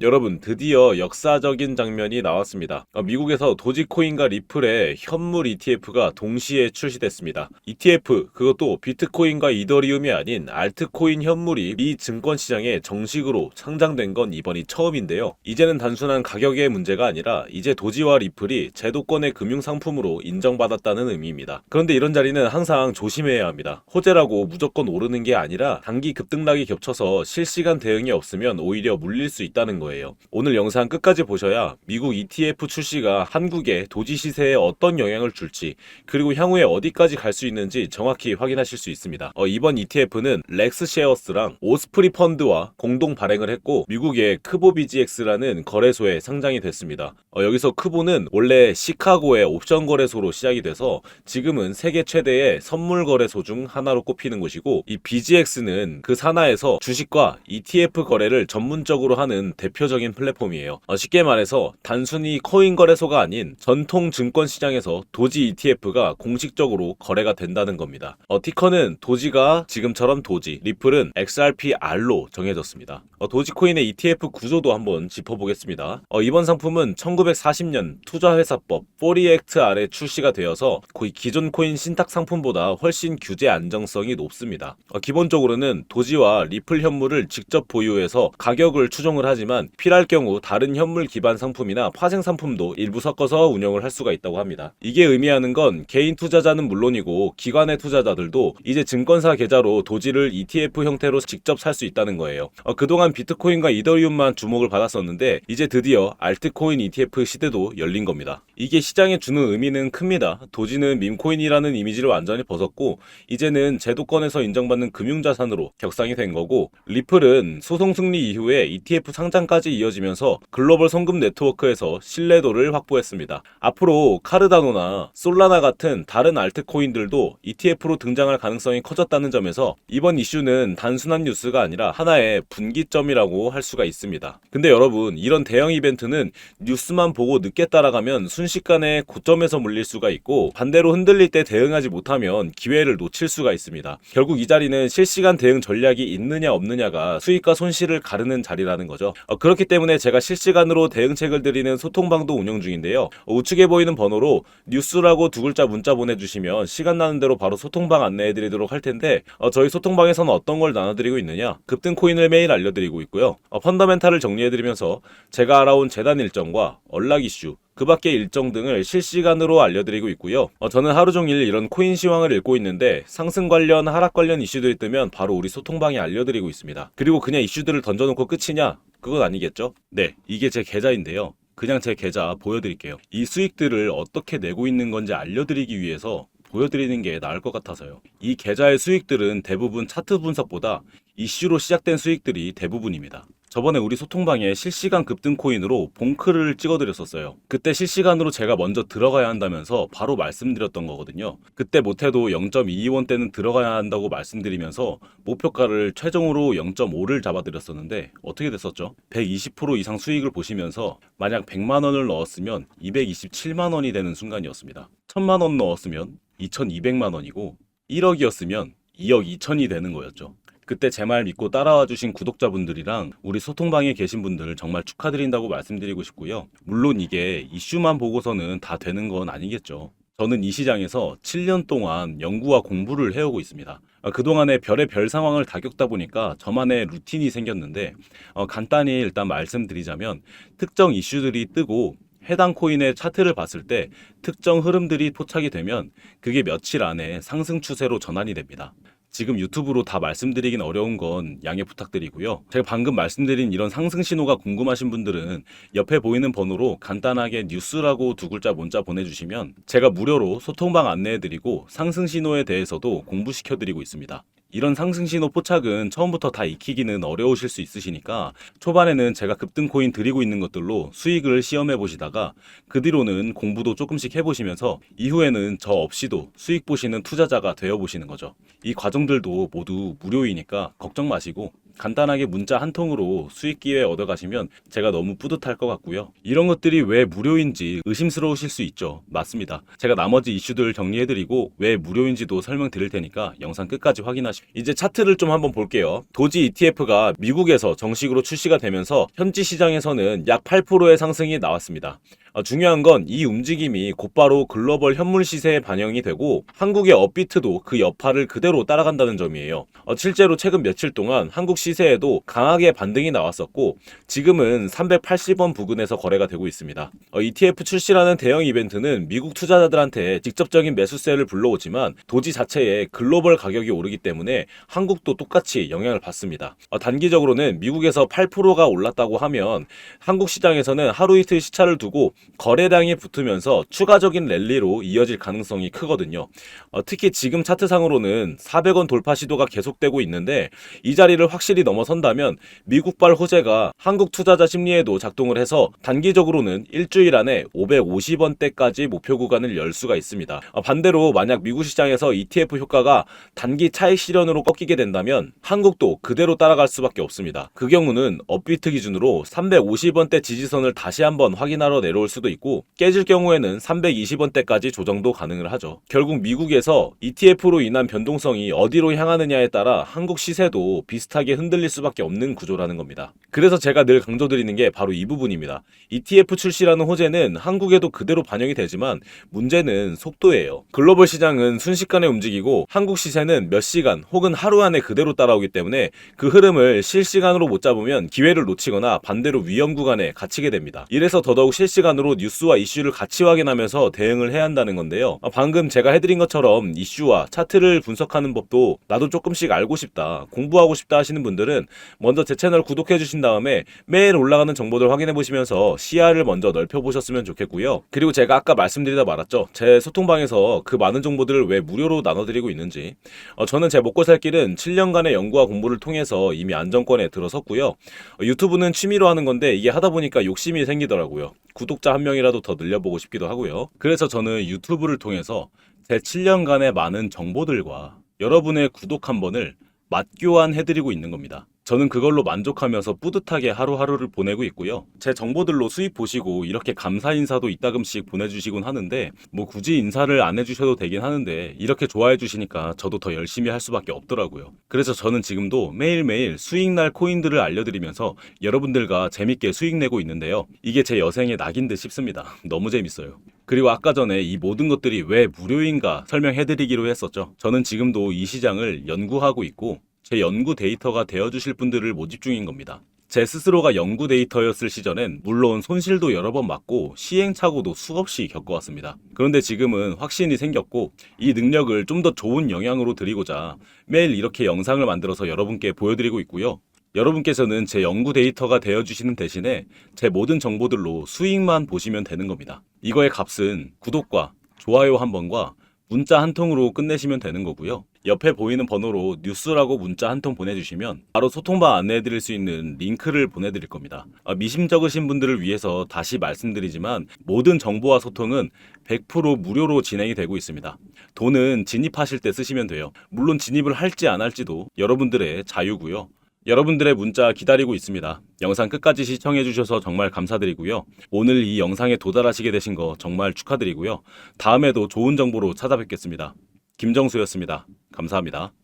여러분 드디어 역사적인 장면이 나왔습니다. 어, 미국에서 도지코인과 리플의 현물 ETF가 동시에 출시됐습니다. ETF 그것도 비트코인과 이더리움이 아닌 알트코인 현물이 미 증권 시장에 정식으로 상장된 건 이번이 처음인데요. 이제는 단순한 가격의 문제가 아니라 이제 도지와 리플이 제도권의 금융 상품으로 인정받았다는 의미입니다. 그런데 이런 자리는 항상 조심해야 합니다. 호재라고 무조건 오르는 게 아니라 단기 급등락이 겹쳐서 실시간 대응이 없으면 오히려 물릴 수 있다는 거예요. 오늘 영상 끝까지 보셔야 미국 ETF 출시가 한국의 도지 시세에 어떤 영향을 줄지 그리고 향후에 어디까지 갈 수 있는지 정확히 확인하실 수 있습니다. 어, 이번 ETF는 렉스쉐어스랑 오스프리 펀드와 공동 발행을 했고 미국의 크보비지엑스라는 거래소에 상장이 됐습니다. 어, 여기서 크보는 원래 시카고의 옵션 거래소로 시작이 돼서 지금은 세계 최대의 선물 거래소 중 하나로 꼽히는 곳이고 이 BGX는 그 산하에서 주식과 ETF 거래를 전문적으로 하는 대표 적인 플랫폼이에요. 어, 쉽게 말해서 단순히 코인 거래소가 아닌 전통 증권 시장에서 도지 ETF가 공식적으로 거래가 된다는 겁니다. 어, 티커는 도지가 지금처럼 도지, 리플은 XRPR로 정해졌습니다. 어, 도지코인의 ETF 구조도 한번 짚어보겠습니다. 어, 이번 상품은 1940년 투자회사법 40액트 아래 출시가 되어서 거의 기존 코인 신탁 상품보다 훨씬 규제 안정성이 높습니다. 어, 기본적으로는 도지와 리플 현물을 직접 보유해서 가격을 추정을 하지만 필요할 경우 다른 현물 기반 상품이나 파생 상품도 일부 섞어서 운영을 할 수가 있다고 합니다. 이게 의미하는 건 개인 투자자는 물론이고 기관의 투자자들도 이제 증권사 계좌로 도지를 ETF 형태로 직접 살 수 있다는 거예요. 어, 그동안 비트코인과 이더리움만 주목을 받았었는데 이제 드디어 알트코인 ETF 시대도 열린 겁니다. 이게 시장에 주는 의미는 큽니다. 도지는 밈코인이라는 이미지를 완전히 벗었고 이제는 제도권에서 인정받는 금융자산으로 격상이 된 거고 리플은 소송 승리 이후에 ETF 상장까지 이어지면서 글로벌 송금 네트워크에서 신뢰도를 확보했습니다. 앞으로 카르다노나 솔라나 같은 다른 알트코인들도 ETF로 등장할 가능성이 커졌다는 점에서 이번 이슈는 단순한 뉴스가 아니라 하나의 분기점이라고 할 수가 있습니다. 근데 여러분 이런 대형 이벤트는 뉴스만 보고 늦게 따라가면 순식간에 고점에서 물릴 수가 있고 반대로 흔들릴 때 대응하지 못하면 기회를 놓칠 수가 있습니다. 결국 이 자리는 실시간 대응 전략이 있느냐 없느냐가 수익과 손실을 가르는 자리라는 거죠. 어, 그렇기 때문에 제가 실시간으로 대응책을 드리는 소통방도 운영 중인데요. 어, 우측에 보이는 번호로 뉴스라고 두 글자 문자 보내주시면 시간 나는 대로 바로 소통방 안내해드리도록 할 텐데 어, 저희 소통방에서는 어떤 걸 나눠드리고 있느냐 급등 코인을 매일 알려드리고 있고요. 어, 펀더멘탈을 정리해드리면서 제가 알아온 재단 일정과 언락 이슈 그 밖의 일정 등을 실시간으로 알려드리고 있고요. 어, 저는 하루 종일 이런 코인 시황을 읽고 있는데 상승 관련, 하락 관련 이슈들이 뜨면 바로 우리 소통방에 알려드리고 있습니다. 그리고 그냥 이슈들을 던져놓고 끝이냐? 그건 아니겠죠? 네, 이게 제 계좌인데요. 그냥 제 계좌 보여드릴게요. 이 수익들을 어떻게 내고 있는 건지 알려드리기 위해서 보여드리는 게 나을 것 같아서요. 이 계좌의 수익들은 대부분 차트 분석보다 이슈로 시작된 수익들이 대부분입니다. 저번에 우리 소통방에 실시간 급등 코인으로 봉크를 찍어드렸었어요. 그때 실시간으로 제가 먼저 들어가야 한다면서 바로 말씀드렸던 거거든요. 그때 못해도 0.22원대는 들어가야 한다고 말씀드리면서 목표가를 최종으로 0.5를 잡아드렸었는데 어떻게 됐었죠? 120% 이상 수익을 보시면서 만약 100만 원을 넣었으면 227만 원이 되는 순간이었습니다. 1000만 원 넣었으면 2200만 원이고 1억이었으면 2억 2천이 되는 거였죠. 그때 제 말 믿고 따라와 주신 구독자분들이랑 우리 소통방에 계신 분들 정말 축하드린다고 말씀드리고 싶고요. 물론 이게 이슈만 보고서는 다 되는 건 아니겠죠. 저는 이 시장에서 7년 동안 연구와 공부를 해오고 있습니다. 어, 그동안에 별의 별 상황을 다 겪다 보니까 저만의 루틴이 생겼는데 어, 간단히 일단 말씀드리자면 특정 이슈들이 뜨고 해당 코인의 차트를 봤을 때 특정 흐름들이 포착이 되면 그게 며칠 안에 상승 추세로 전환이 됩니다. 지금 유튜브로 다 말씀드리긴 어려운 건 양해 부탁드리고요. 제가 방금 말씀드린 이런 상승 신호가 궁금하신 분들은 옆에 보이는 번호로 간단하게 뉴스라고 두 글자 문자 보내주시면 제가 무료로 소통방 안내해드리고 상승 신호에 대해서도 공부시켜드리고 있습니다. 이런 상승 신호 포착은 처음부터 다 익히기는 어려우실 수 있으시니까 초반에는 제가 급등 코인 드리고 있는 것들로 수익을 시험해 보시다가 그 뒤로는 공부도 조금씩 해보시면서 이후에는 저 없이도 수익 보시는 투자자가 되어 보시는 거죠. 이 과정들도 모두 무료이니까 걱정 마시고 간단하게 문자 한 통으로 수익 기회 얻어 가시면 제가 너무 뿌듯할 것 같고요. 이런 것들이 왜 무료인지 의심스러우실 수 있죠. 맞습니다. 제가 나머지 이슈들 정리해 드리고 왜 무료인지도 설명드릴 테니까 영상 끝까지 확인하시고 이제 차트를 좀 한번 볼게요. 도지 ETF가 미국에서 정식으로 출시가 되면서 현지 시장에서는 약 8%의 상승이 나왔습니다. 어, 중요한 건 이 움직임이 곧바로 글로벌 현물 시세에 반영이 되고 한국의 업비트도 그 여파를 그대로 따라간다는 점이에요. 어, 실제로 최근 며칠 동안 한국 시세에도 강하게 반등이 나왔었고 지금은 380원 부근에서 거래가 되고 있습니다. 어, ETF 출시라는 대형 이벤트는 미국 투자자들한테 직접적인 매수세를 불러오지만 도지 자체의 글로벌 가격이 오르기 때문에 한국도 똑같이 영향을 받습니다. 어, 단기적으로는 미국에서 8%가 올랐다고 하면 한국 시장에서는 하루 이틀 시차를 두고 거래량이 붙으면서 추가적인 랠리로 이어질 가능성이 크거든요. 어, 특히 지금 차트상으로는 400원 돌파 시도가 계속되고 있는데 이 자리를 확실히 넘어선다면 미국발 호재가 한국 투자자 심리에도 작동을 해서 단기적으로는 일주일 안에 550원대까지 목표 구간을 열 수가 있습니다. 어, 반대로 만약 미국 시장에서 ETF 효과가 단기 차익 실현으로 꺾이게 된다면 한국도 그대로 따라갈 수밖에 없습니다. 그 경우는 업비트 기준으로 350원대 지지선을 다시 한번 확인하러 내려올 수도 있고 깨질 경우에는 320원대까지 조정도 가능을 하죠. 결국 미국에서 ETF로 인한 변동성이 어디로 향하느냐에 따라 한국 시세도 비슷하게 흔들릴 수밖에 없는 구조라는 겁니다. 그래서 제가 늘 강조드리는 게 바로 이 부분입니다. ETF 출시라는 호재는 한국에도 그대로 반영이 되지만 문제는 속도예요. 글로벌 시장은 순식간에 움직이고 한국 시세는 몇 시간 혹은 하루 안에 그대로 따라오기 때문에 그 흐름을 실시간으로 못 잡으면 기회를 놓치거나 반대로 위험 구간에 갇히게 됩니다. 이래서 더더욱 실시간으로 뉴스와 이슈를 같이 확인하면서 대응을 해야 한다는 건데요. 아, 방금 제가 해드린 것처럼 이슈와 차트를 분석하는 법도 나도 조금씩 알고 싶다, 공부하고 싶다 하시는 분들은 먼저 제 채널 구독해 주신 다음에 매일 올라가는 정보들 확인해 보시면서 시야를 먼저 넓혀 보셨으면 좋겠고요. 그리고 제가 아까 말씀드리다 말았죠. 제 소통방에서 그 많은 정보들을 왜 무료로 나눠드리고 있는지. 어, 저는 제 먹고 살 길은 7년간의 연구와 공부를 통해서 이미 안정권에 들어섰고요. 어, 유튜브는 취미로 하는 건데 이게 하다 보니까 욕심이 생기더라고요. 구독자 한 명이라도 더 늘려보고 싶기도 하고요. 그래서 저는 유튜브를 통해서 제 7년간의 많은 정보들과 여러분의 구독 한 번을 맞교환해드리고 있는 겁니다. 저는 그걸로 만족하면서 뿌듯하게 하루하루를 보내고 있고요. 제 정보들로 수입 보시고 이렇게 감사 인사도 이따금씩 보내주시곤 하는데 뭐 굳이 인사를 안 해주셔도 되긴 하는데 이렇게 좋아해 주시니까 저도 더 열심히 할 수밖에 없더라고요. 그래서 저는 지금도 매일매일 수익날 코인들을 알려드리면서 여러분들과 재밌게 수익 내고 있는데요. 이게 제 여생의 낙인 듯 싶습니다. 너무 재밌어요. 그리고 아까 전에 이 모든 것들이 왜 무료인가 설명해드리기로 했었죠. 저는 지금도 이 시장을 연구하고 있고 제 연구 데이터가 되어주실 분들을 모집 중인 겁니다. 제 스스로가 연구 데이터였을 시절엔 물론 손실도 여러 번 맞고 시행착오도 수없이 겪어왔습니다. 그런데 지금은 확신이 생겼고 이 능력을 좀 더 좋은 영향으로 드리고자 매일 이렇게 영상을 만들어서 여러분께 보여드리고 있고요. 여러분께서는 제 연구 데이터가 되어주시는 대신에 제 모든 정보들로 수익만 보시면 되는 겁니다. 이거의 값은 구독과 좋아요 한 번과 문자 한 통으로 끝내시면 되는 거고요. 옆에 보이는 번호로 뉴스라고 문자 한 통 보내주시면 바로 소통방 안내해드릴 수 있는 링크를 보내드릴 겁니다. 아, 미심쩍으신 분들을 위해서 다시 말씀드리지만 모든 정보와 소통은 100% 무료로 진행이 되고 있습니다. 돈은 진입하실 때 쓰시면 돼요. 물론 진입을 할지 안 할지도 여러분들의 자유고요. 여러분들의 문자 기다리고 있습니다. 영상 끝까지 시청해주셔서 정말 감사드리고요. 오늘 이 영상에 도달하시게 되신 거 정말 축하드리고요. 다음에도 좋은 정보로 찾아뵙겠습니다. 김정수였습니다. 감사합니다.